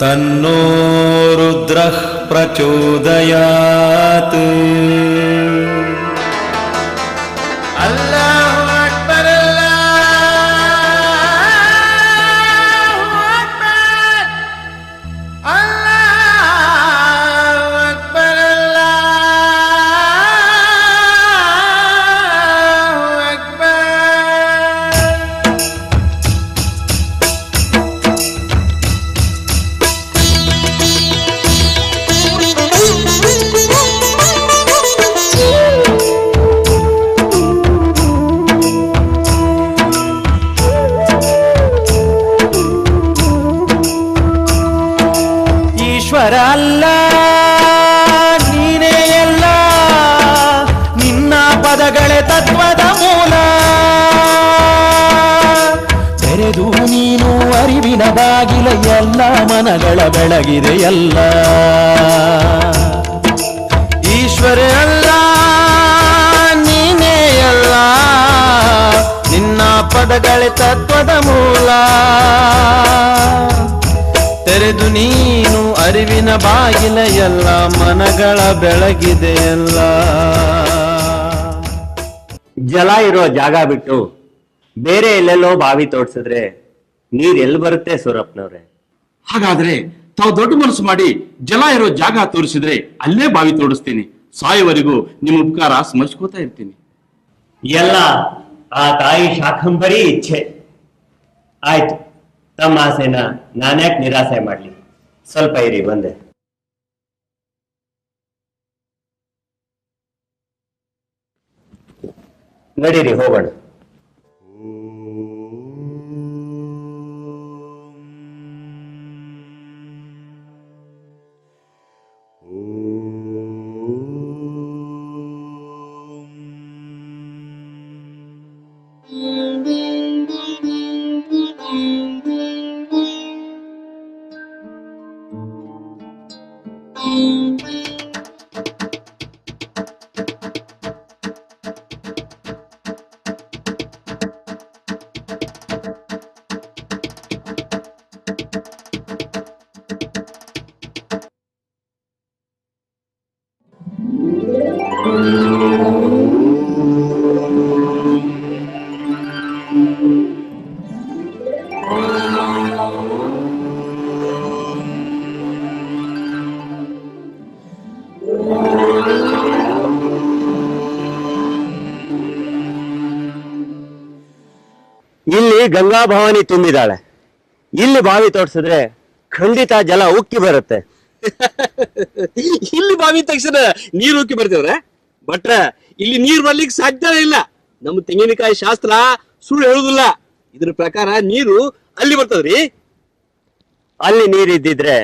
तन्नो रुद्रः प्रचोदयात् ತತ್ವದ ಮೂಲ. ತೆರೆದು ನೀನು ಅರಿವಿನ ಬಾಗಿಲ, ಎಲ್ಲ ಮನಗಳ ಬೆಳಗಿದೆ ಎಲ್ಲ. ಈಶ್ವರ ಅಲ್ಲ, ನೀನೇ ಅಲ್ಲ. ನಿನ್ನ ಪದಗಳೇ ತತ್ವದ ಮೂಲ. ತೆರೆದು ನೀನು ಅರಿವಿನ ಬಾಗಿಲ, ಎಲ್ಲ ಮನಗಳ ಬೆಳಗಿದೆ ಎಲ್ಲ. ಜಲ ಇರೋ ಜಾಗ ಬಿಟ್ಟು ಬೇರೆ ಎಲ್ಲೆಲ್ಲೋ ಬಾವಿ ತೋಡ್ಸಿದ್ರೆ ನೀರ್ ಎಲ್ಲಿ ಬರುತ್ತೆ ಸೂರಪ್ಪನವ್ರೆ? ಹಾಗಾದ್ರೆ ತಾವು ದೊಡ್ಡ ಮನಸ್ಸು ಮಾಡಿ ಜಲ ಇರೋ ಜಾಗ ತೋರಿಸಿದ್ರೆ ಅಲ್ಲೇ ಬಾವಿ ತೋಡಿಸ್ತೀನಿ ಸಾಯುವರೆಗೂ ನಿಮ್ಮ ಉಪಕಾರ ಸ್ಮರಿಸ್ಕೋತಾ ಇರ್ತೀನಿ. ಎಲ್ಲ ಆ ತಾಯಿ ಶಾಕಂಬರಿ ಇಚ್ಛೆ. ಆಯ್ತು ತಮ್ಮ ಆಸೆನ ನಾನ್ಯಾಕೆ ನಿರಾಸೆ ಮಾಡ್ಲಿ. ಸ್ವಲ್ಪ ಇರಿ ಬಂದೆ. ನಡೀರಿ ಹೋಗೋಣ ಇಲ್ಲಿ ಗಂಗಾ ಭವಾನಿ ತುಂಬಿದಾಳೆ ಇಲ್ಲಿ ಬಾವಿ ತೋಡ್ಸಿದ್ರೆ ಖಂಡಿತ ಜಲ ಉಕ್ಕಿ ಬರುತ್ತೆ. ಇಲ್ಲಿ ಬಾವಿ ತಕ್ಷಣ ನೀರು ಉಕ್ಕಿ ಬರ್ತೇವ್ರೆ ಬಟ್ರ ಇಲ್ಲಿ ನೀರ್ ಬರ್ಲಿಕ್ಕೆ ಸಾಧ್ಯ ಇಲ್ಲ. ನಮ್ಮ ತೆಂಗಿನಕಾಯಿ ಶಾಸ್ತ್ರ ಸುಳ್ಳು ಹೇಳುದಿಲ್ಲ. ಇದ್ರ ಪ್ರಕಾರ ನೀರು ಅಲ್ಲಿ ಬರ್ತದ್ರಿ? ಅಲ್ಲಿ ನೀರಿದ್ದಿದ್ರೆ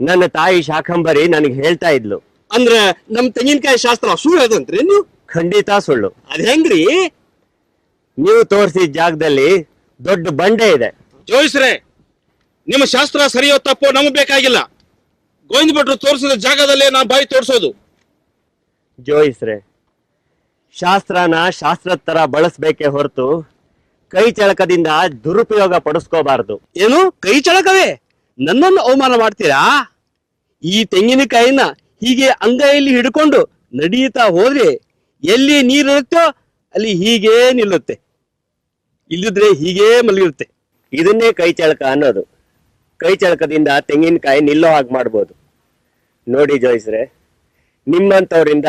ನನ್ನ ತಾಯಿ ಶಾಕಂಬರಿ ನನಗೆ ಹೇಳ್ತಾ ಇದ್ಲು. ಅಂದ್ರ ನಮ್ ತೆಂಗಿನಕಾಯಿ ಶಾಸ್ತ್ರ ಸುಳ್ಳು ಹೇಳ್ದಂತ್ರಿ ನೀವು? ಖಂಡಿತ ಸುಳ್ಳು. ಅದ್ ಹೆಂಗ್ರಿ? ನೀವು ತೋರಿಸಿದ ಜಾಗದಲ್ಲಿ ದೊಡ್ಡ ಬಂಡೆ ಇದೆ. ಜೋಯಿಸ್ರೆ ನಿಮ್ಮ ಶಾಸ್ತ್ರ ಸರಿಯೋ ತಪ್ಪೋ ನಮಗ್ ಬೇಕಾಗಿಲ್ಲ. ಗೋವಿಂದ ಭಟ್ರು ತೋರಿಸಿದ ಜಾಗದಲ್ಲೇ ನಾ ಬಾಯಿ ತೋರಿಸೋದು ಜೋಯಿಸ್ರೆ ಶಾಸ್ತ್ರನ ಶಾಸ್ತ್ರದ ತರ ಬಳಸ್ಬೇಕೇ ಹೊರತು ಕೈ ಚಳಕದಿಂದ ದುರುಪಯೋಗ ಪಡಿಸ್ಕೋಬಾರದು. ಏನು? ಕೈ ಚಳಕವೇ? ನನ್ನನ್ನು ಅವಮಾನ ಮಾಡ್ತೀರಾ? ಈ ತೆಂಗಿನಕಾಯಿನ ಹೀಗೆ ಅಂಗೈಯಲ್ಲಿ ಹಿಡ್ಕೊಂಡು ನಡೀತಾ ಹೋದ್ರೆ ಎಲ್ಲಿ ನೀರಿರುತ್ತೋ ಅಲ್ಲಿ ಹೀಗೇ ನಿಲ್ಲುತ್ತೆ. ಇಲ್ಲಿದ್ರೆ ಹೀಗೇ ಮಲಗಿರುತ್ತೆ. ಇದನ್ನೇ ಕೈ ಚಳಕ ಅನ್ನೋದು. ಕೈ ಚಳಕದಿಂದ ತೆಂಗಿನಕಾಯಿ ನಿಲ್ಲೋ ಹಾಗೆ ಮಾಡ್ಬೋದು. ನೋಡಿ ಜೋಯಿಸ್ರೆ ನಿಮ್ಮಂಥವ್ರಿಂದ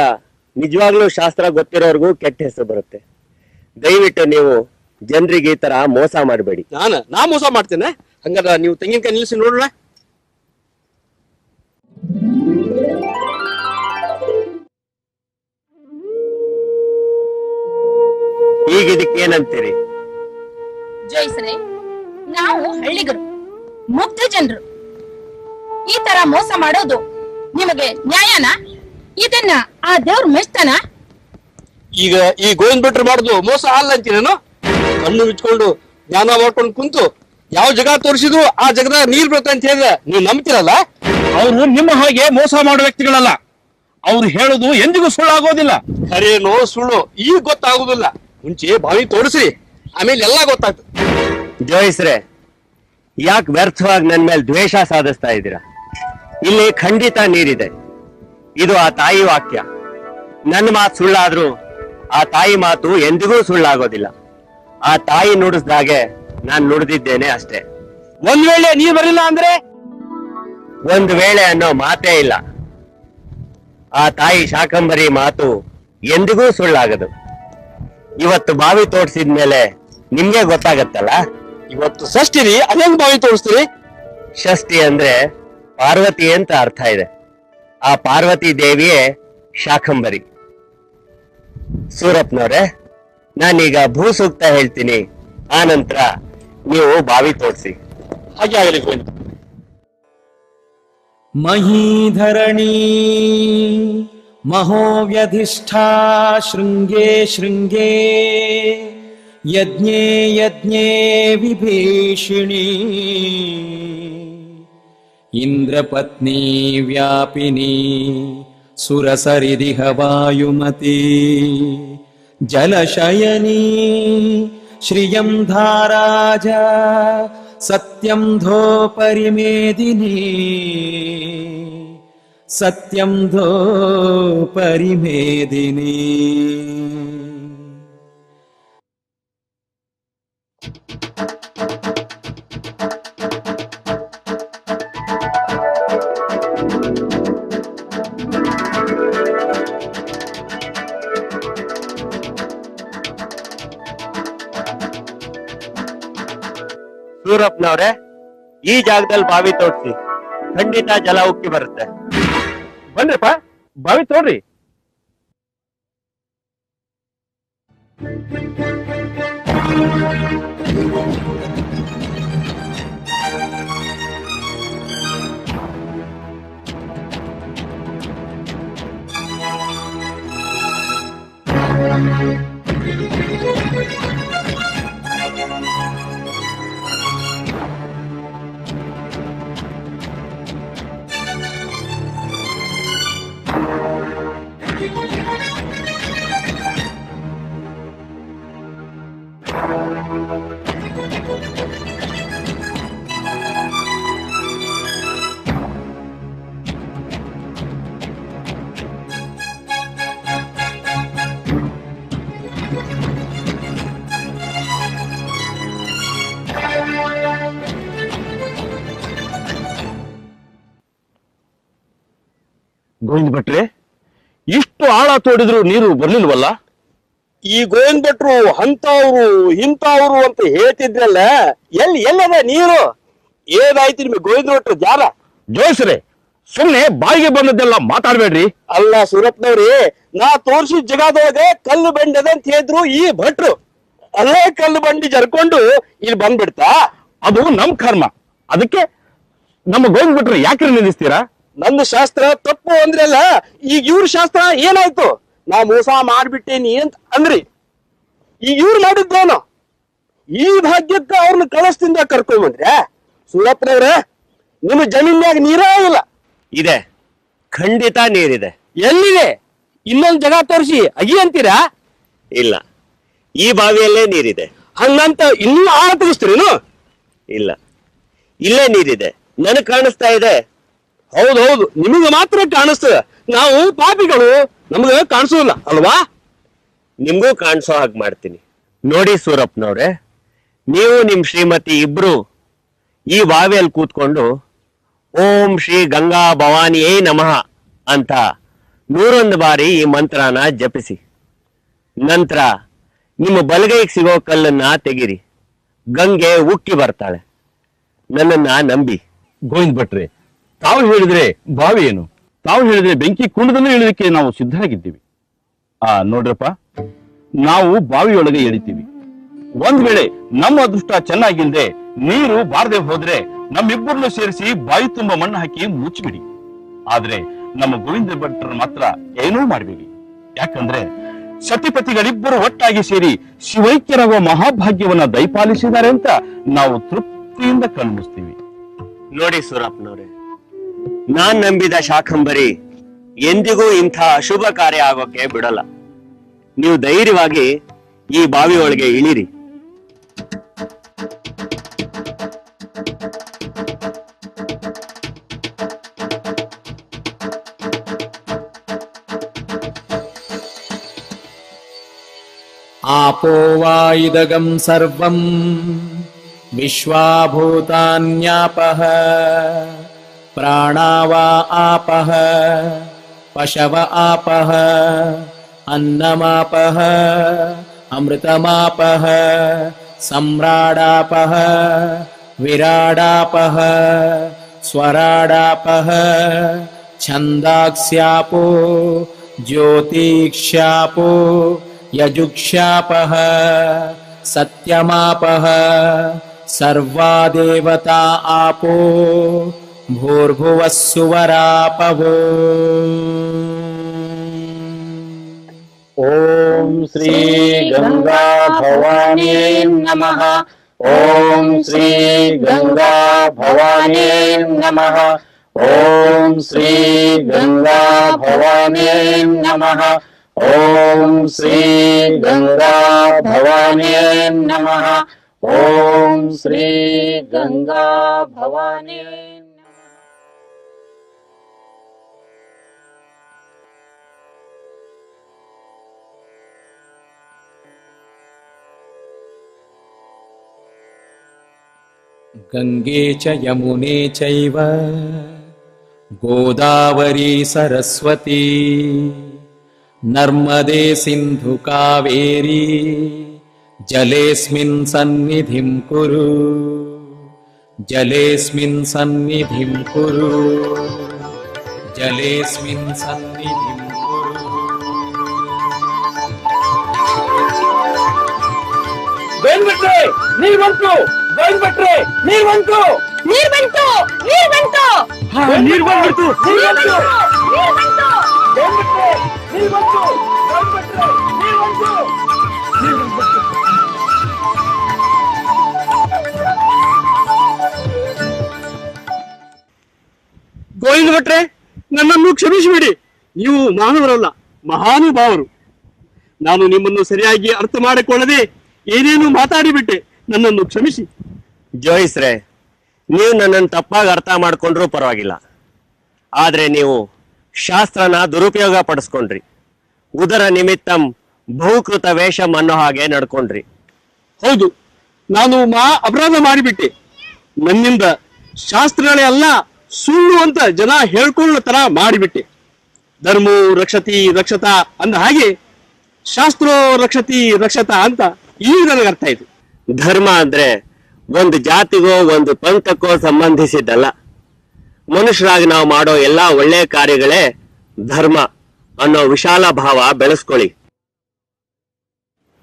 ನಿಜವಾಗ್ಲೂ ಶಾಸ್ತ್ರ ಗೊತ್ತಿರೋರ್ಗೂ ಕೆಟ್ಟ ಹೆಸರು ಬರುತ್ತೆ. ದಯವಿಟ್ಟು ನೀವು ಜನರಿಗೆ ಈ ತರ ಮೋಸ ಮಾಡಬೇಡಿ. ನಾನು ನಾ ಮೋಸ ಮಾಡ್ತೇನೆ? ಹಂಗಾರ ನೀವು ತೆಂಗಿನಕಾಯಿ ನಿಲ್ಲಿಸಿ ನೋಡೋಣ. ಈಗ ಇದಕ್ಕೆ ಏನಂತೀರಿ? ಜೋಯಿಸ್ರೆ ನಾವು ಹಳ್ಳಿಗರು ಮುಕ್ತ ಜನರು. ಈ ತರ ಮೋಸ ಮಾಡೋದು ನಿಮಗೆ ನ್ಯಾಯನ? ಇದನ್ನ ಆ ದೇವ್ರ ಮೆಚ್ತಾನ ಈಗ ಈ ಗೋವಿಂದ ಭಟ್ರು ಮಾಡುದು ಮೋಸ ಅಲ್ಲ ಅಂತೀನೇನು ಕಣ್ಣು ಬಿಚ್ಕೊಂಡು ಜ್ಞಾನ ಮಾಡ್ಕೊಂಡು ಕುಂತು ಯಾವ ಜಗ ತೋರಿಸಿದ್ರು ಆ ಜಗದ ನೀರ್ ಬರುತ್ತೆ ಅಂತ ಹೇಳಿದ್ರೆ ನೀವು ನಂಬ್ತಿರಲ್ಲ? ಅವರು ನಿಮ್ಮ ಹಾಗೆ ಮೋಸ ಮಾಡೋ ವ್ಯಕ್ತಿಗಳಲ್ಲ. ಅವ್ರು ಹೇಳುದು ಎಂದಿಗೂ ಸುಳ್ಳಾಗೋದಿಲ್ಲ. ಖರೇನೋ ಸುಳ್ಳು ಈಗ ಗೊತ್ತಾಗುದಿಲ್ಲ. ಮುಂಚೆ ಬಾವಿ ತೋರಿಸಿ ಆಮೇಲೆ ಎಲ್ಲ ಗೊತ್ತಾಯ್ತು ಜೋಯಿಸ್ರೆ ಯಾಕೆ ವ್ಯರ್ಥವಾಗಿ ನನ್ನ ಮೇಲೆ ದ್ವೇಷ ಸಾಧಿಸ್ತಾ ಇದ್ದೀರಾ? ಇಲ್ಲಿ ಖಂಡಿತ ನೀರಿದೆ. ಇದು ಆ ತಾಯಿ ವಾಕ್ಯ. ನನ್ನ ಮಾತು ಸುಳ್ಳಾದ್ರೂ ಆ ತಾಯಿ ಮಾತು ಎಂದಿಗೂ ಸುಳ್ಳಾಗೋದಿಲ್ಲ. ಆ ತಾಯಿ ನುಡಿಸ್ದಾಗೆ ನಾನು ನುಡಿದಿದ್ದೇನೆ ಅಷ್ಟೇ. ಒಂದ್ ವೇಳೆ ನೀ ಬರಲಿಲ್ಲ ಅಂದ್ರೆ? ಒಂದ್ ವೇಳೆ ಅನ್ನೋ ಮಾತೇ ಇಲ್ಲ. ಆ ತಾಯಿ ಶಾಕಂಬರಿ ಮಾತು ಎಂದಿಗೂ ಸುಳ್ಳಾಗದು. ಇವತ್ತು ಬಾವಿ ತೋಡ್ಸಿದ್ಮೇಲೆ ನಿಮ್ಗೆ ಗೊತ್ತಾಗತ್ತಲ್ಲ? ಇವತ್ತು ಷಷ್ಠಿರಿ ಅದೊಂದು ಬಾವಿ ತೋರಿಸ್ತೀರಿ. ಷಷ್ಠಿ ಅಂದ್ರೆ ಪಾರ್ವತಿ ಅಂತ ಅರ್ಥ ಇದೆ. ಆ ಪಾರ್ವತಿ ದೇವಿಯೇ ಶಾಖಂಬರಿ. ಸೂರಪ್ನವ್ರೆ ನಾನೀಗ ಭೂ ಸೂಕ್ತ ಹೇಳ್ತೀನಿ. ಆ ನಂತರ ನೀವು ಬಾವಿ ತೋರಿಸಿ. ಹಾಗೆ ಆಗಲಿ ಮಹೀಧರಣಿ ಮಹೋವ್ಯಧಿಷ್ಠಾ ಶೃಂಗೇ ಶೃಂಗೇ. यज्ञे यज्ञे विभीषिणी। इन्द्रपत्नी व्यापिनी सुरसरिदिह वायुमती जलशयनी श्रियं धाराज सत्यं धो परिमेदिनी सत्यं ಯಡಿಯೂರಪ್ಪನವ್ರೆ ಈ ಜಾಗದಲ್ಲಿ ಬಾವಿ ತೋಡ್ಸಿ ಖಂಡಿತ ಜಲ ಉಕ್ಕಿ ಬರುತ್ತೆ ಬನ್ನಿಪ್ಪ ಬಾವಿ ತೋಡ್ರಿ ಗೋವಿಂದ ಭಟ್ರೆ ಇಷ್ಟು ಆಳ ತೋಡಿದ್ರು ನೀರು ಬರ್ಲಿಲ್ವಲ್ಲ? ಈ ಗೋವಿಂದ ಭಟ್ರು ಅಂತವ್ರು ಇಂಥವ್ರು ಅಂತ ಹೇಳ್ತಿದ್ರಲ್ಲ ಎಲ್ಲಿ ಎಲ್ಲದ ನೀರು? ಏನಾಯ್ತು ನಿಮಗೆ ಗೋವಿಂದ ಭಟ್ರು ಜಾರ ಜೋಯಿಸ್ರೆ ಸುಮ್ನೆ ಬಾಯಿಗೆ ಬಂದದ್ದೆಲ್ಲ ಮಾತಾಡ್ಬೇಡ್ರಿ. ಅಲ್ಲ ಸೂರತ್ನವ್ರಿ ನಾ ತೋರ್ಸಿ ಜಗದೊಳಗೆ ಕಲ್ಲು ಬಂಡದ ಅಂತ ಹೇಳಿದ್ರು ಈ ಭಟ್ರು. ಅಲ್ಲೇ ಕಲ್ಲು ಬಂಡಿ ಜರ್ಕೊಂಡು ಇಲ್ಲಿ ಬಂದ್ಬಿಡ್ತಾ? ಅದು ನಮ್ ಕರ್ಮ. ಅದಕ್ಕೆ ನಮ್ಮ ಗೋವಿಂದ ಭಟ್ರು ಯಾಕೆ ನಿಲ್ಲಿಸ್ತೀರಾ? ನನ್ನ ಶಾಸ್ತ್ರ ತಪ್ಪು ಅಂದ್ರಲ್ಲ ಈಗ ಇವ್ರ ಶಾಸ್ತ್ರ ಏನಾಯ್ತು? ನಾ ಮೋಸ ಮಾಡ್ಬಿಟ್ಟೇನಿ ಅಂತ ಅಂದ್ರಿ. ಈಗ ಇವ್ರು ಮಾಡಿದ್ದೇನು. ಈ ಭಾಗ್ಯಕ್ಕೆ ಅವ್ರನ್ನ ಕಳಸದಿಂದ ಕರ್ಕೊಂಡ್ ಬಂದ್ರೆ ಸೂರಪ್ಪನವ್ರ ನಿಮ್ಮ ಜಮೀನ್ಯಾಗ ನೀರೇ ಇಲ್ಲ. ಇದೆ. ಖಂಡಿತ ನೀರಿದೆ. ಎಲ್ಲಿದೆ? ಇನ್ನೊಂದು ಜಾಗ ತೋರಿಸಿ. ಅಗಿ ಅಂತೀರಾ? ಇಲ್ಲ. ಈ ಬಾವಿಯಲ್ಲೇ ನೀರಿದೆ. ಹಂಗಂತ ಇನ್ನೂ ಆಳ ತಿಳಿಸ್ತೀರೇನು ಇಲ್ಲ. ಇಲ್ಲೇ ನೀರಿದೆ. ನನಗೆ ಕಾಣಿಸ್ತಾ ಇದೆ. ಹೌದು ಹೌದು. ನಿಮಗೆ ಮಾತ್ರ ಕಾಣಿಸ್ತದೆ. ನಾವು ಪಾಪಿಗಳು, ನಮ್ಗೆ ಕಾಣಿಸೋದಿಲ್ಲ, ಅಲ್ವಾ? ನಿಮ್ಗೂ ಕಾಣಿಸೋ ಹಾಗೆ ಮಾಡ್ತೀನಿ. ನೋಡಿ ಸೂರಪ್ಪನವ್ರೆ, ನೀವು ನಿಮ್ ಶ್ರೀಮತಿ ಇಬ್ರು ಈ ಬಾವಿಯಲ್ಲಿ ಕೂತ್ಕೊಂಡು, ಓಂ ಶ್ರೀ ಗಂಗಾ ಭವಾನಿಯೇ ನಮಃ ಅಂತ ನೂರೊಂದು ಬಾರಿ ಈ ಮಂತ್ರನ ಜಪಿಸಿ. ನಂತರ ನಿಮ್ಮ ಬಲಗೈಗೆ ಸಿಗೋ ಕಲ್ಲನ್ನ ತೆಗಿರಿ. ಗಂಗೆ ಉಕ್ಕಿ ಬರ್ತಾಳೆ. ನನ್ನನ್ನ ನಂಬಿ. ಗೋವಿಂದ ಭಟ್ರೆ ತಾವು ಹೇಳಿದ್ರೆ ಬಾವಿ ಏನು? ತಾವು ಹೇಳಿದ್ರೆ ಬೆಂಕಿ ಕುಂಡದಲ್ಲೂ ಇಳಿದಕ್ಕೆ ನಾವು ಸಿದ್ಧರಾಗಿದ್ದೀವಿ. ಆ, ನೋಡ್ರಪ್ಪ, ನಾವು ಬಾವಿಯೊಳಗೆ ಎಳಿತೀವಿ. ಒಂದ್ ವೇಳೆ ನಮ್ಮ ಅದೃಷ್ಟ ಚೆನ್ನಾಗಿಲ್ದೆ ನೀರು ಬಾರದೆ ಹೋದ್ರೆ ನಮ್ಮಿಬ್ಬರನ್ನು ಸೇರಿಸಿ ಬಾಯಿ ತುಂಬ ಮಣ್ಣು ಹಾಕಿ ಮುಚ್ಚಿಬಿಡಿ. ಆದ್ರೆ ನಮ್ಮ ಗೋವಿಂದ ಭಟ್ರ ಮಾತ್ರ ಏನೂ ಮಾಡಬೇಡಿ. ಯಾಕಂದ್ರೆ ಸತಿಪತಿಗಳಿಬ್ಬರು ಒಟ್ಟಾಗಿ ಸೇರಿ ಶಿವೈಕ್ಯರಾಗುವ ಮಹಾಭಾಗ್ಯವನ್ನ ದಯಪಾಲಿಸಿದ್ದಾರೆ ಅಂತ ನಾವು ತೃಪ್ತಿಯಿಂದ ಕಣ್ಮುಸ್ತೀವಿ ನೋಡಿ ಸೂರಪ್ಪನವ್ರೆ ನಾನ್ ನಂಬಿದ ಶಾಖಂಬರಿ ಎಂದಿಗೂ ಇಂಥ ಅಶುಭ ಕಾರ್ಯ ಆಗೋಕೆ ಬಿಡಲ್ಲ ನೀವು ಧೈರ್ಯವಾಗಿ ಈ ಬಾವಿ ಒಳಗೆ ಇಳಿರಿ आपो वा इदगम् सर्वम् विश्वाभूतान्यापः प्राणा वा आपः पशव आपः अन्नमापः अमृतमापः सम्राडापः विराडापः स्वराडापः छन्दाक्स्यापो ज्योतिक्ष्यापो यजुक्षापः सत्यमापः सर्वा देवता आपो भूर्भुवः ओम श्री गंगा भवानी नमः। ओम श्री गंगा भवानी नमः। ओम श्री गंगा भवानी नमः। ओम श्री गंगा भवानी नमः। ओम श्री गंगा भवानी गङ्गे च यमुने चैव गोदावरी सरस्वती नर्मदे सिन्धुकावेरी जलेऽस्मिन् सन्निधिं कुरु जलेऽस्मिन् सन्निधिं कुरु जलेऽस्मिन् सन्निधिं कुरु నీ వంతు ಬಂತು ಗೋವಿಂದ ಭಟ್ರೆ ನೀರ್ ಬಂತು. ನೀರ್ ಬಂತು ನೀರ್ ಬಂತು. ನೀರ್ ಬಂದ್ಬಿಡ್ತು. ನೀರ್ ಬಂತು. ನೀರ್ ಬಂತು. ನೀರ್ ಬಂತು. ನೀರ್ ಬಂತು. ಗೋವಿಂದ ಭಟ್ರೆ ನನ್ನನ್ನು ಕ್ಷಮಿಸಿಬಿಡಿ. ನೀವು ಮಾನವರಲ್ಲ ಮಹಾನುಭಾವರು. ನಾನು ನಿಮ್ಮನ್ನು ಸರಿಯಾಗಿ ಅರ್ಥ ಮಾಡಿಕೊಳ್ಳದೆ ಏನೇನು ಮಾತಾಡಿಬಿಟ್ಟೆ. ನನ್ನನ್ನು ಕ್ಷಮಿಸಿ. ಜೋಯಿಸ್ರೆ ನೀವು ನನ್ನನ್ನು ತಪ್ಪಾಗಿ ಅರ್ಥ ಮಾಡ್ಕೊಂಡ್ರೂ ಪರವಾಗಿಲ್ಲ. ಆದರೆ ನೀವು ಶಾಸ್ತ್ರನ ದುರುಪಯೋಗ ಪಡಿಸ್ಕೊಂಡ್ರಿ. ಉದರ ನಿಮಿತ್ತಂ ಬಹುಕೃತ ವೇಷಂ ಅನ್ನೋ ಹಾಗೆ ನಡ್ಕೊಂಡ್ರಿ. ಹೌದು ನಾನು ಮಾ ಅಪರಾಧ ಮಾಡಿಬಿಟ್ಟೆ. ನನ್ನಿಂದ ಶಾಸ್ತ್ರಗಳೇ ಅಲ್ಲ ಸುಳ್ಳು ಅಂತ ಜನ ಹೇಳ್ಕೊಳ್ಳೋ ತರ ಮಾಡಿಬಿಟ್ಟೆ. ಧರ್ಮೋ ರಕ್ಷತಿ ರಕ್ಷತಾ ಅಂದ ಹಾಗೆ ಶಾಸ್ತ್ರೋ ರಕ್ಷತಿ ರಕ್ಷತಾ ಅಂತ ಈಗ ನನಗೆ ಅರ್ಥ ಆಯ್ತು. ಧರ್ಮ ಅಂದ್ರೆ ಒಂದು ಜಾತಿಗೋ ಒಂದು ಪಂಥಕ್ಕೋ ಸಂಬಂಧಿಸಿದ್ದಲ್ಲ. ಮನುಷ್ಯರಾಗಿ ನಾವು ಮಾಡೋ ಎಲ್ಲಾ ಒಳ್ಳೆ ಕಾರ್ಯಗಳೇ ಧರ್ಮ ಅನ್ನೋ ವಿಶಾಲ ಭಾವ ಬೆಳೆಸ್ಕೊಳ್ಳಿ.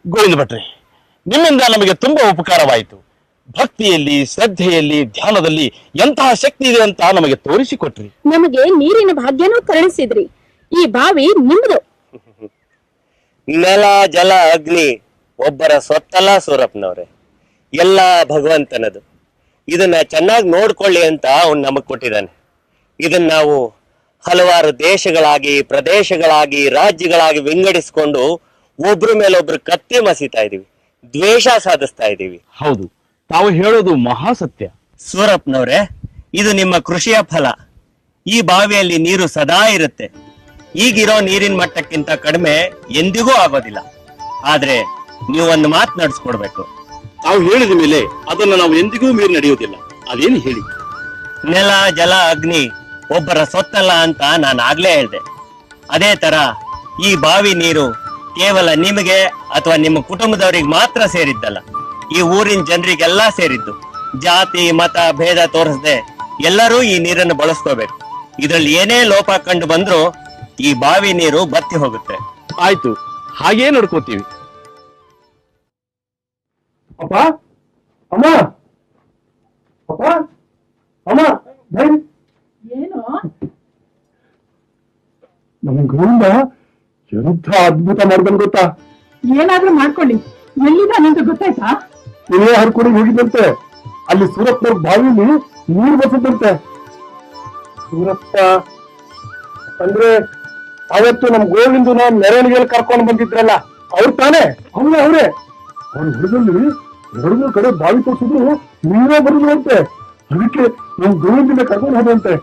ಗೋವಿಂದ ಭಟ್ರಿ ನಿಮ್ಮಿಂದ ನಮಗೆ ತುಂಬಾ ಉಪಕಾರವಾಯಿತು. ಭಕ್ತಿಯಲ್ಲಿ ಶ್ರದ್ಧೆಯಲ್ಲಿ ಧ್ಯಾನದಲ್ಲಿ ಎಂತಹ ಶಕ್ತಿ ಇದೆ ಅಂತ ನಮಗೆ ತೋರಿಸಿಕೊಟ್ರಿ. ನಮಗೆ ನೀರಿನ ಭಾಗ್ಯನೂ ಕರುಣಿಸಿದ್ರಿ. ಈ ಬಾವಿ ನಿಮ್ದು. ನೆಲ ಜಲ ಅಗ್ನಿ ಒಬ್ಬರ ಸ್ವತ್ತಲ್ಲ ಸೂರಪ್ಪನವ್ರೆ. ಎಲ್ಲ ಭಗವಂತನದು. ಇದನ್ನ ಚೆನ್ನಾಗಿ ನೋಡ್ಕೊಳ್ಳಿ ಅಂತ ಅವ್ನು ನಮಗ್ ಕೊಟ್ಟಿದ್ದಾನೆ. ಇದನ್ನ ನಾವು ಹಲವಾರು ದೇಶಗಳಾಗಿ ಪ್ರದೇಶಗಳಾಗಿ ರಾಜ್ಯಗಳಾಗಿ ವಿಂಗಡಿಸ್ಕೊಂಡು ಒಬ್ರ ಮೇಲೊಬ್ರು ಕತ್ತಿ ಮಸೀತಾ ಇದೀವಿ. ದ್ವೇಷ ಸಾಧಿಸ್ತಾ ಇದೀವಿ. ಹೌದು. ತಾವು ಹೇಳೋದು ಮಹಾಸತ್ಯ. ಸೂರಪ್ಪನವ್ರೆ ಇದು ನಿಮ್ಮ ಕೃಷಿಯ ಫಲ. ಈ ಬಾವಿಯಲ್ಲಿ ನೀರು ಸದಾ ಇರುತ್ತೆ. ಈಗಿರೋ ನೀರಿನ ಮಟ್ಟಕ್ಕಿಂತ ಕಡಿಮೆ ಎಂದಿಗೂ ಆಗೋದಿಲ್ಲ. ಆದ್ರೆ ನೀವು ಒಂದು ಮಾತು ನಡ್ಸ್ಕೊಡ್ಬೇಕು. ತಾವು ಹೇಳಿದ ಮೇಲೆ ಅದನ್ನು ನಾವು ಎಂದಿಗೂ ಮೀರಿ ನಡೆಯುವುದಿಲ್ಲ. ಅದೇನು ಹೇಳಿ? ನೆಲ ಜಲ ಅಗ್ನಿ ಒಬ್ಬರ ಸೊತ್ತಲ್ಲ ಅಂತ ನಾನು ಆಗ್ಲೇ ಹೇಳ್ದೆ. ಅದೇ ತರ ಈ ಬಾವಿ ನೀರು ಕೇವಲ ನಿಮಗೆ ಅಥವಾ ನಿಮ್ಮ ಕುಟುಂಬದವರಿಗೆ ಮಾತ್ರ ಸೇರಿದ್ದಲ್ಲ ಈ ಊರಿನ ಜನರಿಗೆಲ್ಲ ಸೇರಿದ್ದು. ಜಾತಿ ಮತ ಭೇದ ತೋರಿಸದೆ ಎಲ್ಲರೂ ಈ ನೀರನ್ನು ಬಳಸ್ಕೋಬೇಕು. ಇದ್ರಲ್ಲಿ ಏನೇ ಲೋಪ ಕಂಡು ಬಂದ್ರೂ ಈ ಬಾವಿ ನೀರು ಬತ್ತಿ ಹೋಗುತ್ತೆ. ಆಯ್ತು. ಹಾಗೇ ನಡ್ಕೋತೀವಿ. ಅಪ್ಪ? ಅಮ್ಮ? ಅಪ್ಪ? ಅಮ್ಮ ಏನು? ನಮ್ ಗೌಂಡ ಎಂಥ ಅದ್ಭುತ ಮಾಡ್ದನ್ ಗೊತ್ತಾ? ಏನಾದ್ರೂ ಮಾಡ್ಕೊಳ್ಳಿ. ಎಲ್ಲಿದ್ದಾನಂತ ಗೊತ್ತಾಯ್ತಾ? ಇಲ್ಲೇ ಹರ್ಕೊಂಡು ಹೋಗಿದ್ದಂತೆ. ಅಲ್ಲಿ ಸೂರತ್ ಬಾವಿಲಿ ನೀರು ಬಸದಂತೆ ಸೂರಪ್ಪ ಅಂದ್ರೆ ಅವತ್ತು ನಮ್ ಗೋವಿಂದನ ಮೆರವಣಿಗೆಯಲ್ಲಿ ಕರ್ಕೊಂಡು ಬಂದಿದ್ರಲ್ಲ ಅವ್ರು ತಾನೇ? ಅವ್ರೇ ಅವ್ರೆ. ಅವ್ರ ಹುಡುಗಲ್ಲಿ ಎರಡು ಕಡೆ ಬಾವಿ ತೋರಿಸಿದ್ರು ನೀರೇ ಬರುದಂತೆ ಅದಕ್ಕೆ ನಮ್ ಗೋವಿಂದನ ಕರ್ಕೊಂಡು ಹೋದಂತೆ.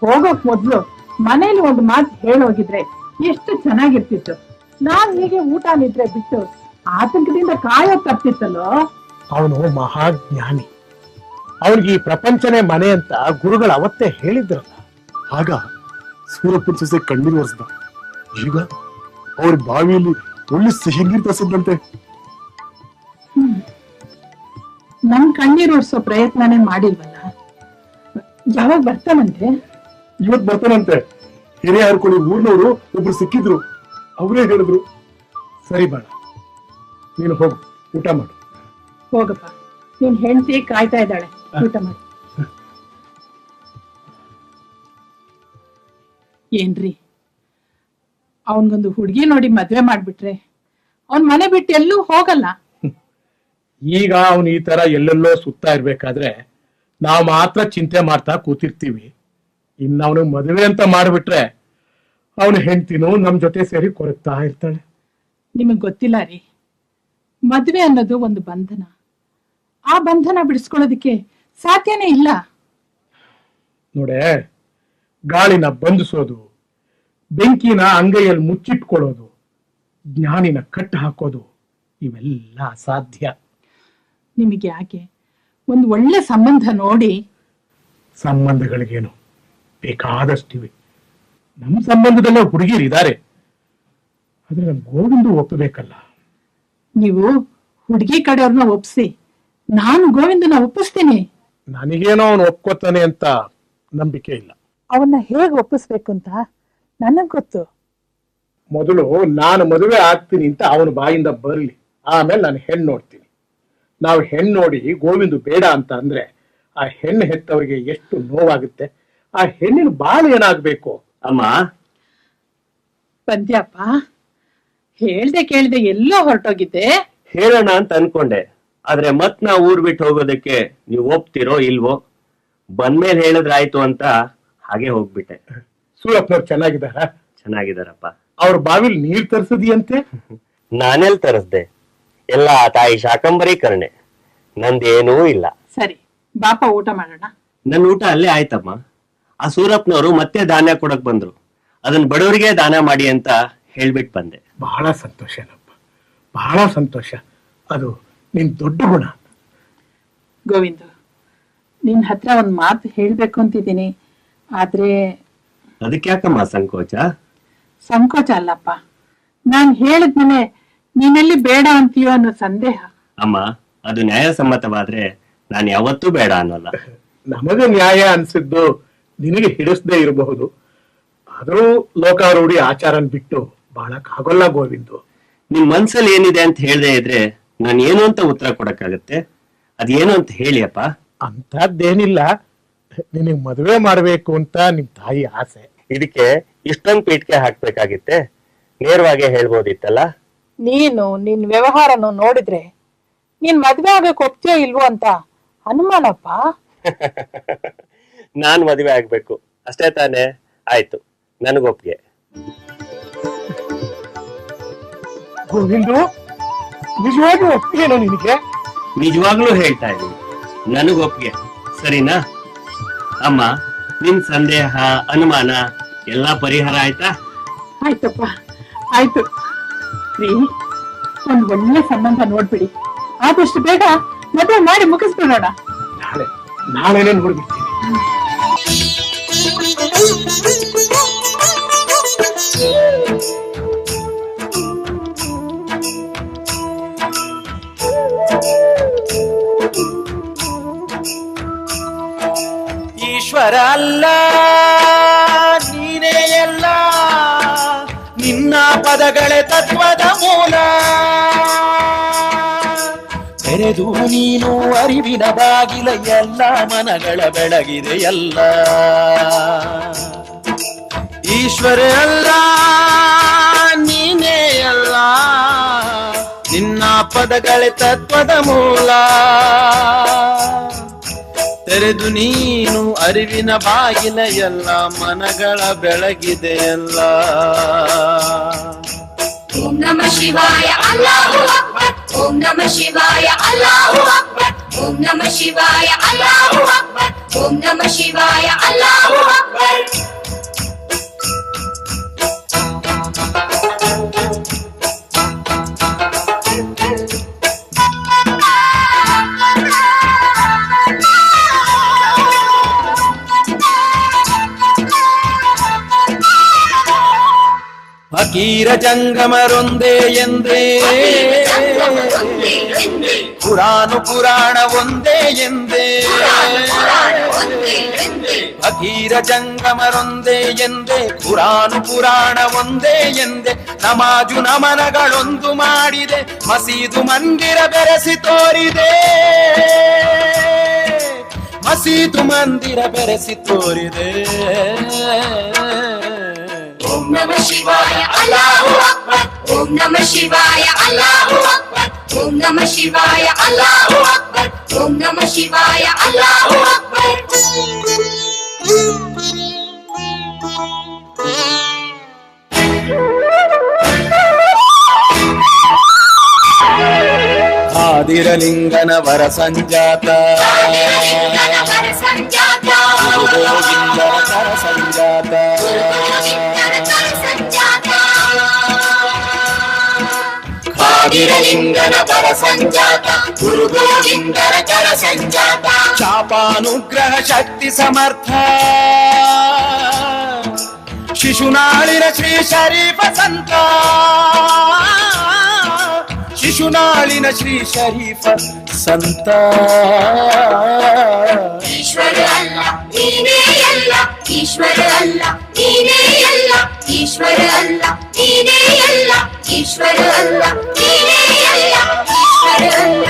ಹೋಗೋಕ್ ಮೊದ್ಲು ಮನೇಲಿ ಒಂದು ಮಾತು ಹೇಳೋಗಿದ್ರೆ ಎಷ್ಟು ಚೆನ್ನಾಗಿರ್ತಿತ್ತು. ನಾವ್ ಹೀಗೆ ಊಟ ನಿದ್ರೆ ಬಿಟ್ಟು ಆತಂಕದಿಂದ ಕಾಯೋ ತಪ್ಪಿತ್ತಲ್ಲೋ? ಅವನು ಮಹಾಜ್ಞಾನಿ. ಅವ್ರಿಗೆ ಈ ಪ್ರಪಂಚನೇ ಮನೆ ಅಂತ ಗುರುಗಳು ಅವತ್ತೇ ಹೇಳಿದ್ರಲ್ಲ. ಆಗ ಸೂರಪ್ಪನ ಸೊಸೆ ಕಣ್ಣೀರು ಒರೆಸ್ದ. ಈಗ ಅವ್ರ ಬಾವಿಯಲ್ಲಿ ಒಳ್ಳೆ ಸಿಹಿ ನೀರು ತರಿಸಿದಂತೆ ನನ್ ಕಣ್ಣೀರ್ ಓಡಿಸೋ ಪ್ರಯತ್ನನೇ ಮಾಡಿಲ್ವಲ್ಲ? ಯಾವಾಗ ಬರ್ತಾನಂತೆ? ಇವತ್ ಬರ್ತಾನಂತೆ. ಹಿರಿಯ ಹರ್ಕೊಳ್ಳಿ ಊರ್ನವರು ಒಬ್ರು ಸಿಕ್ಕಿದ್ರು. ಅವರೇ ಹೇಳಿದ್ರು ಸರಿ ಬಾಳ ನೀನು ಹೋಗು ಊಟ ಮಾಡು. ಹೋಗಪ್ಪ. ನಿನ್ ಹೆಂಡತಿ ಕಾಯ್ತಾ ಇದ್ದಾಳೆ. ಊಟ ಮಾಡಿ. ಏನ್ರಿ? ಅವನ್ಗೊಂದು ಹುಡುಗಿ ನೋಡಿ ಮದ್ವೆ ಮಾಡ್ಬಿಟ್ರೆ ಅವನ್ ಮನೆ ಬಿಟ್ಟು ಎಲ್ಲೂ ಹೋಗಲ್ಲ. ಈಗ ಅವನು ಈ ತರ ಎಲ್ಲೆಲ್ಲೋ ಸುತ್ತಾ ಇರ್ಬೇಕಾದ್ರೆ ನಾವು ಮಾತ್ರ ಚಿಂತೆ ಮಾಡ್ತಾ ಕೂತಿರ್ತೀವಿ. ಇನ್ನು ಅವನಿಗೆ ಮದುವೆ ಅಂತ ಮಾಡ್ಬಿಟ್ರೆ ಅವನು ಹೆಂಡ್ತಿನೂ ನಮ್ ಜೊತೆ ಸೇರಿ ಕೊರಗ್ತಾ ಇರ್ತಾಳೆ. ನಿಮಗ್ ಗೊತ್ತಿಲ್ಲ ರೀ. ಮದ್ವೆ ಅನ್ನೋದು ಒಂದು ಬಂಧನ. ಆ ಬಂಧನ ಬಿಡಿಸ್ಕೊಳ್ಳೋದಕ್ಕೆ ಸಾಧ್ಯನೇ ಇಲ್ಲ. ನೋಡೆ ಗಾಳಿನ ಬಂಧಿಸೋದು ಬೆಂಕಿನ ಅಂಗೈಯಲ್ಲಿ ಮುಚ್ಚಿಟ್ಕೊಳ್ಳೋದು ಜ್ಞಾನಿನ ಕಟ್ಟು ಹಾಕೋದು ಇವೆಲ್ಲ ಅಸಾಧ್ಯ. ನಿಮಗೆ ಯಾಕೆ ಒಂದು ಒಳ್ಳೆ ಸಂಬಂಧ ನೋಡಿ. ಸಂಬಂಧಗಳಿಗೇನು? ಬೇಕಾದಷ್ಟಿವೆ. ನಮ್ಮ ಸಂಬಂಧದಲ್ಲೇ ಹುಡುಗಿರು ಇದ್ದಾರೆ. ಆದ್ರೆ ನಮ್ ಗೋವಿಂದು ಒಪ್ಪಬೇಕಲ್ಲ. ನೀವು ಹುಡುಗಿ ಕಡೆಯವ್ರನ್ನ ಒಪ್ಸಿ. ನಾನು ಗೋವಿಂದನ ಒಪ್ಪಿಸ್ತೀನಿ. ನನಗೇನೋ ಅವನು ಒಪ್ಕೋತಾನೆ ಅಂತ ನಂಬಿಕೆ ಇಲ್ಲ. ಅವನ್ನ ಹೇಗೆ ಒಪ್ಪಿಸ್ಬೇಕು ಅಂತ? ನನಗ್ ಗೊತ್ತು. ಮೊದಲು ನಾನು ಮದುವೆ ಆಗ್ತೀನಿ ಅಂತ ಅವನ ಬಾಯಿಂದ ಬರಲಿ. ಆಮೇಲೆ ನಾನು ಹೆಣ್ಣು ನೋಡ್ತೀನಿ. ನಾವು ಹೆಣ್ಣು ನೋಡಿ ಗೋವಿಂದು ಬೇಡ ಅಂತ ಅಂದ್ರೆ ಆ ಹೆಣ್ಣು ಹೆತ್ತವರಿಗೆ ಎಷ್ಟು ನೋವಾಗುತ್ತೆ? ಆ ಹೆಣ್ಣಿನ ಬಾಳು ಏನಾಗ್ಬೇಕು? ಅಮ್ಮ. ಪಂದ್ಯಪ್ಪ ಹೇಳ್ದೆ ಕೇಳ್ದೆ ಎಲ್ಲೋ ಹೊರಟೋಗಿದ್ದೆ. ಹೇಳೋಣ ಅಂತ ಅನ್ಕೊಂಡೆ. ಆದ್ರೆ ಮತ್ ನಾ ಊರ್ ಬಿಟ್ಟು ಹೋಗೋದಕ್ಕೆ ನೀವು ಒಪ್ತಿರೋ ಇಲ್ವೋ? ಬಂದ್ಮೇಲೆ ಹೇಳಿದ್ರಾಯ್ತು ಅಂತ ಹಾಗೆ ಹೋಗ್ಬಿಟ್ಟೆ. ಸೂರಪ್ಪನವ್ರು ಚೆನ್ನಾಗಿದ್ದಾರ? ಚೆನ್ನಾಗಿದಾರಪ್ಪ ಅವ್ರ ಬಾವಿಲ್ ನೀರ್ ತರಿಸದಿಯಂತೆ? ನಾನೆಲ್ ತರಿಸ್ದೆ. ಎಲ್ಲ ಆ ತಾಯಿ ಶಾಕಂಬರಿ ಕರ್ಣೆ. ನಂದೇನೂ ಇಲ್ಲ. ಸರಿ ಬಾಪ ಊಟ ಮಾಡೋಣ. ನನ್ನ ಊಟ ಅಲ್ಲೇ ಆಯ್ತಮ್ಮ. ಆ ಸೂರಪ್ಪನವರು ಮತ್ತೆ ದಾನ ಕೊಡಕ್ ಬಂದ್ರು. ಅದನ್ನ ಬಡವರಿಗೆ ದಾನ ಮಾಡಿ ಅಂತ ಹೇಳ್ಬಿಟ್ ಬಂದೆ. ಬಹಳ ಸಂತೋಷನಪ್ಪ ಬಹಳ ಸಂತೋಷ. ಅದು ನಿನ್ ದೊಡ್ಡ ಗುಣ. ಗೋವಿಂದ ನಿನ್ ಹತ್ರ ಒಂದ್ ಮಾತು ಹೇಳ್ಬೇಕು ಅಂತಿದ್ದೀನಿ. ಆದ್ರೆ ಅದಕ್ಕೆ ಯಾಕಮ್ಮ ಸಂಕೋಚ? ಸಂಕೋಚ ಅಲ್ಲಪ್ಪ. ನಾನ್ ಹೇಳಿದ್ಮೇಲೆ ನೀನೆಲ್ಲಿ ಬೇಡ ಅಂತೀಯೋ ಅನ್ನೋ ಸಂದೇಹ. ಅಮ್ಮ ಅದು ನ್ಯಾಯಸಮ್ಮತವಾದ್ರೆ ನಾನು ಯಾವತ್ತೂ ಬೇಡ ಅನ್ನೋಲ್ಲ. ನಮಗೆ ನ್ಯಾಯ ಅನ್ಸಿದ್ದು ನಿನಗೆ ಹಿಡಿಸದೇ ಇರಬಹುದು. ಆದರೂ ಲೋಕಾರೂಢಿ ಆಚಾರನ್ ಬಿಟ್ಟು ಬಾಳಕ್ಕಾಗೋಲ್ಲ ಗೋವಿಂದು. ನಿಮ್ ಮನ್ಸಲ್ಲಿ ಏನಿದೆ ಅಂತ ಹೇಳ್ದೆ ಇದ್ರೆ ನಾನು ಏನು ಅಂತ ಉತ್ತರ ಕೊಡಕ್ಕಾಗತ್ತೆ? ಅದೇನು ಅಂತ ಹೇಳಿ ಅಪ್ಪ ಅಂತದ್ದೇನಿಲ್ಲ ನಿನಗೆ ಮದುವೆ ಮಾಡ್ಬೇಕು ಅಂತ ನಿಮ್ ತಾಯಿ ಆಸೆ. ಇದಕ್ಕೆ ಇಷ್ಟೊಂದು ಪೀಠಕ್ಕೆ ಹಾಕ್ಬೇಕಾಗಿತ್ತೆ. ನೇರವಾಗಿ ಹೇಳ್ಬೋದಿತ್ತಲ್ಲ? ನೀನು ನಿನ್ ವ್ಯವಹಾರನು ನೋಡಿದ್ರೆ ನೀನ್ ಮದ್ವೆ ಆಗಕ್ ಒಪ್ತೀಯೋ ಇಲ್ವೋ ಅಂತ ಅನುಮಾನಪ್ಪ? ನಾನ್ ಮದುವೆ ಆಗ್ಬೇಕು. ಅಷ್ಟೇ ತಾನೇ? ಆಯ್ತು. ನನಗೊಪ್ಪಿಗೆ ಗೋವಿಂದು ನಿಜವಾಗಿ ಒಪ್ಪಿಗೆನೋ ನಿನಗೆ? ನಿಜವಾಗ್ಲೂ ಹೇಳ್ತಾ ಇದ್ದೀನಿ. ನನಗೊಪ್ಪಿಗೆ ಸರಿನಾ? ಅಮ್ಮ ನಿನ್ ಸಂದೇಹ ಅನುಮಾನ ಎಲ್ಲಾ ಪರಿಹಾರ ಆಯ್ತಾ? ಆಯ್ತಪ್ಪ. ಆಯ್ತು. ರೀ ಒಂದ್ ಒಳ್ಳೆ ಸಂಬಂಧ ನೋಡ್ಬಿಡಿ. ಆದಷ್ಟು ಬೇಗ ಮದುವೆ ಮಾಡಿ ಮುಗಿಸ್ಬಿಡೋಣ. ನಾಳೆ ನಾಳೆನೇ ನೋಡ್ಬಿಡ್ತೀನಿ. ಈಶ್ವರ ಅಲ್ಲ ನೀನೇ ಎಲ್ಲ. ನಿನ್ನ ಪದಗಳೇ ತತ್ವದ ತೆರೆದು ನೀನು ಅರಿವಿನ ಬಾಗಿಲ ಎಲ್ಲ ಮನಗಳ ಬೆಳಗಿದೆ ಎಲ್ಲ ಈಶ್ವರ ಅಲ್ಲ, ನೀನೇ ಅಲ್ಲ. ನಿನ್ನ ಪದಗಳೇ ತತ್ವದ ಮೂಲ. ತೆರೆದು ನೀನು ಅರಿವಿನ ಬಾಗಿಲ ಎಲ್ಲ ಮನಗಳ ಬೆಳಗಿದೆ ಎಲ್ಲ ಓಂ ನಮ ಶಿವಾಯ. ಅಲ್ಲಾಹು ಅಕ್ಬರ್. ಓಂ ನಮ ಶಿವಾಯ ಅಲ್ಲಾಹು ಅಕ್ಬರ್ ಓಂ ನಮ ಶಿವಾಯ ಅಲ್ಲಾಹು ಅಕ್ಬರ್ ಓಂ ನಮ ಶಿವಾಯ ಅಲ್ಲಾಹು ಅಕ್ಬರ್ ಫಕೀರ ಜಂಗಮರೊಂದೇ ಎಂದೇ. ಎಂದೇ ಪುರಾಣ ಒಂದೇ ಎಂದೇ. ಅಕೀರ ಜಂಗಮರೊಂದೇ ಎಂದೇ. ಪುರಾಣ ಪುರಾಣ ಒಂದೇ ಎಂದೇ. ನಮಾಜು ನಮನಗಳೊಂದು ಮಾಡಿದೆ. ಮಸೀದು ಮಂದಿರ ಬೆರೆಸಿ ತೋರಿದೆ. ಮಸೀದು ಮಂದಿರ ಬೆರೆಸಿ ತೋರಿದೆ. ಓಂ ನಮ ಶಿವಾಯ ಅಲ್ಲಾಹು ಅಕ್ಬರ್ ಓಂ ನಮ ಶಿವಾಯ ಅಲ್ಲಾಹು ಅಕ್ಬರ್ ಓಂ ನಮ ಶಿವಾಯ ಅಲ್ಲಾಹು ಅಕ್ಬರ್ ಓಂ ನಮ ಶಿವಾಯ ಅಲ್ಲಾಹು ಅಕ್ಬರ್ ಆದಿರಲಿಂಗನ ವರ ಸಂಜಾತ ವರ ಸಂಜಾತ వీరలింగన పర సంజాత గురు గోవిందర కర సంజాత చాపానుగ్రహ శక్తి సమర్థ. శిశునాళిన శ్రీ శరీఫ సంత. శిశునాళిన శ్రీ శరీఫ సంత. ఈశ్వర అల్ల నీనే అల్ల ఈశ్వర అల్ల ఈశ్వర అల్ల ಈಶ್ವರ ಅಲ್ಲ ನೀನೇ ಅಲ್ಲ ಈಶ್ವರ ಅಲ್ಲ